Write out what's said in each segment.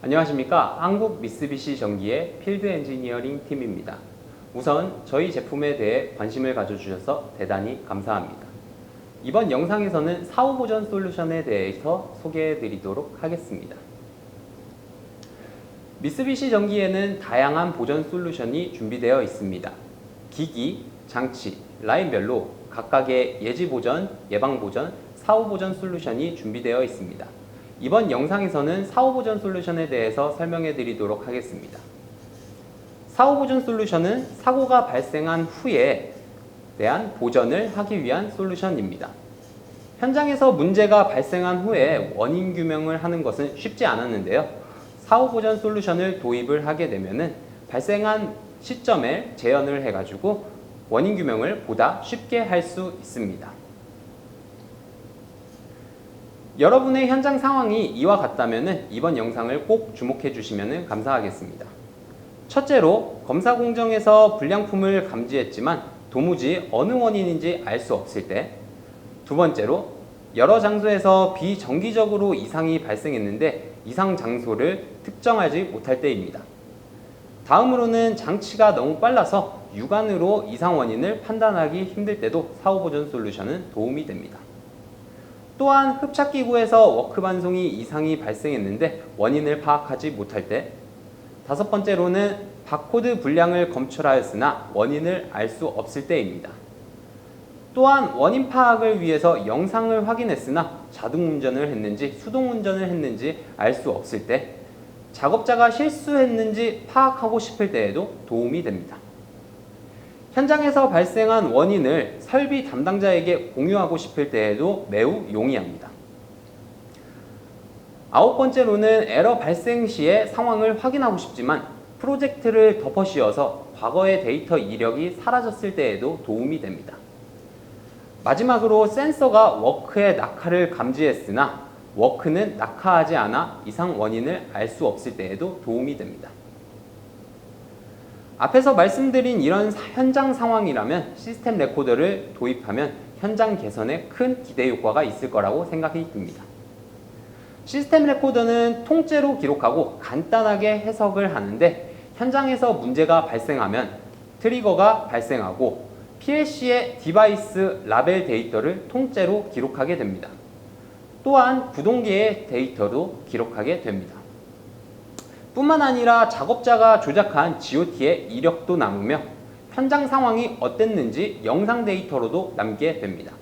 안녕하십니까 한국 미쓰비시 전기의 필드 엔지니어링 팀입니다. 우선 저희 제품에 대해 관심을 가져주셔서 대단히 감사합니다. 이번 영상에서는 사후 보전 솔루션에 대해서 소개해 드리도록 하겠습니다. 미쓰비시 전기에는 다양한 보전 솔루션이 준비되어 있습니다. 기기, 장치, 라인별로 각각의 예지 보전, 예방 보전, 사후 보전 솔루션이 준비되어 있습니다. 이번 영상에서는 사후 보전 솔루션에 대해서 설명해 드리도록 하겠습니다. 사후 보전 솔루션은 사고가 발생한 후에 대한 보전을 하기 위한 솔루션입니다. 현장에서 문제가 발생한 후에 원인 규명을 하는 것은 쉽지 않았는데요. 사후 보전 솔루션을 도입을 하게 되면은 발생한 시점에 재현을 해가지고 원인 규명을 보다 쉽게 할 수 있습니다. 여러분의 현장 상황이 이와 같다면 이번 영상을 꼭 주목해 주시면 감사하겠습니다. 첫째로 검사 공정에서 불량품을 감지했지만 도무지 어느 원인인지 알 수 없을 때. 두 번째로 여러 장소에서 비정기적으로 이상이 발생했는데 이상 장소를 특정하지 못할 때입니다. 다음으로는 장치가 너무 빨라서 육안으로 이상 원인을 판단하기 힘들 때도 사후 보존 솔루션은 도움이 됩니다. 또한 흡착기구에서 워크 반송이 이상이 발생했는데 원인을 파악하지 못할 때 다섯 번째로는 바코드 불량을 검출하였으나 원인을 알 수 없을 때입니다. 또한 원인 파악을 위해서 영상을 확인했으나 자동 운전을 했는지 수동 운전을 했는지 알 수 없을 때 작업자가 실수했는지 파악하고 싶을 때에도 도움이 됩니다. 현장에서 발생한 원인을 설비 담당자에게 공유하고 싶을 때에도 매우 용이합니다. 아홉 번째로는 에러 발생 시에 상황을 확인하고 싶지만 프로젝트를 덮어 씌워서 과거의 데이터 이력이 사라졌을 때에도 도움이 됩니다. 마지막으로 센서가 워크의 낙하를 감지했으나 워크는 낙하하지 않아 이상 원인을 알 수 없을 때에도 도움이 됩니다. 앞에서 말씀드린 이런 현장 상황이라면 시스템 레코더를 도입하면 현장 개선에 큰 기대 효과가 있을 거라고 생각이 듭니다. 시스템 레코더는 통째로 기록하고 간단하게 해석을 하는데 현장에서 문제가 발생하면 트리거가 발생하고 PLC의 디바이스 라벨 데이터를 통째로 기록하게 됩니다. 또한 구동계의 데이터도 기록하게 됩니다. 뿐만 아니라 작업자가 조작한 GOT의 이력도 남으며 현장 상황이 어땠는지 영상 데이터로도 남게 됩니다.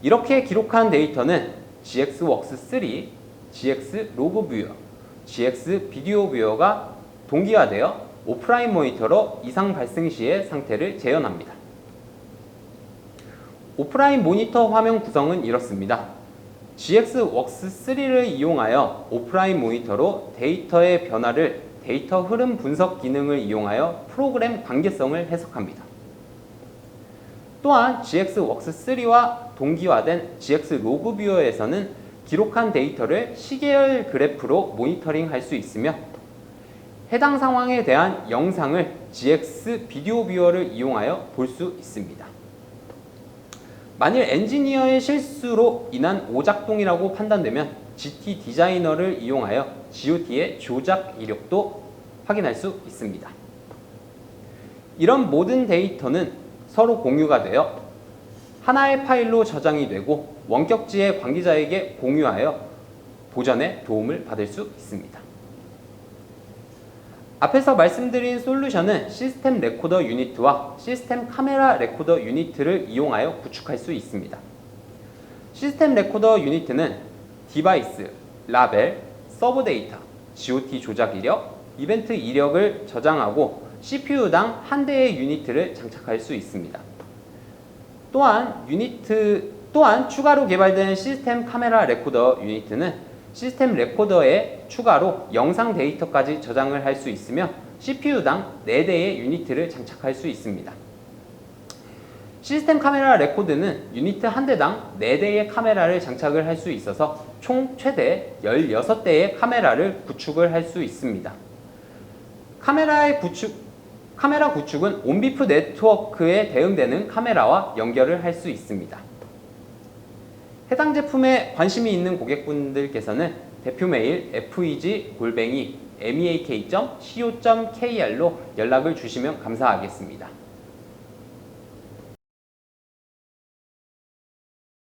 이렇게 기록한 데이터는 GXWorks3, GX 로그 뷰어, GX 비디오 뷰어가 동기화되어 오프라인 모니터로 이상 발생 시의 상태를 재현합니다. 오프라인 모니터 화면 구성은 이렇습니다. GX웍스3를 이용하여 오프라인 모니터로 데이터의 변화를 데이터 흐름 분석 기능을 이용하여 프로그램 관계성을 해석합니다. 또한 GX웍스3와 동기화된 GX 로그 뷰어에서는 기록한 데이터를 시계열 그래프로 모니터링 할 수 있으며 해당 상황에 대한 영상을 GX 비디오 뷰어를 이용하여 볼 수 있습니다. 만일 엔지니어의 실수로 인한 오작동이라고 판단되면 GT 디자이너를 이용하여 GOT의 조작 이력도 확인할 수 있습니다. 이런 모든 데이터는 서로 공유가 되어 하나의 파일로 저장이 되고 원격지의 관계자에게 공유하여 보전에 도움을 받을 수 있습니다. 앞에서 말씀드린 솔루션은 시스템 레코더 유니트와 시스템 카메라 레코더 유니트를 이용하여 구축할 수 있습니다. 시스템 레코더 유니트는 디바이스, 라벨, 서브 데이터, GOT 조작 이력, 이벤트 이력을 저장하고 CPU당 한 대의 유니트를 장착할 수 있습니다. 또한 유니트 또한 추가로 개발된 시스템 카메라 레코더 유니트는 시스템 레코더에 추가로 영상 데이터까지 저장을 할 수 있으며 CPU당 4대의 유니트를 장착할 수 있습니다. 시스템 카메라 레코드는 유니트 한 대당 4대의 카메라를 장착을 할 수 있어서 총 최대 16대의 카메라를 구축을 할 수 있습니다. 카메라의 구축, 카메라 구축은 온비프 네트워크에 대응되는 카메라와 연결을 할 수 있습니다. 해당 제품에 관심이 있는 고객분들께서는 대표 메일 feg 골뱅이 meak.co.kr로 연락을 주시면 감사하겠습니다.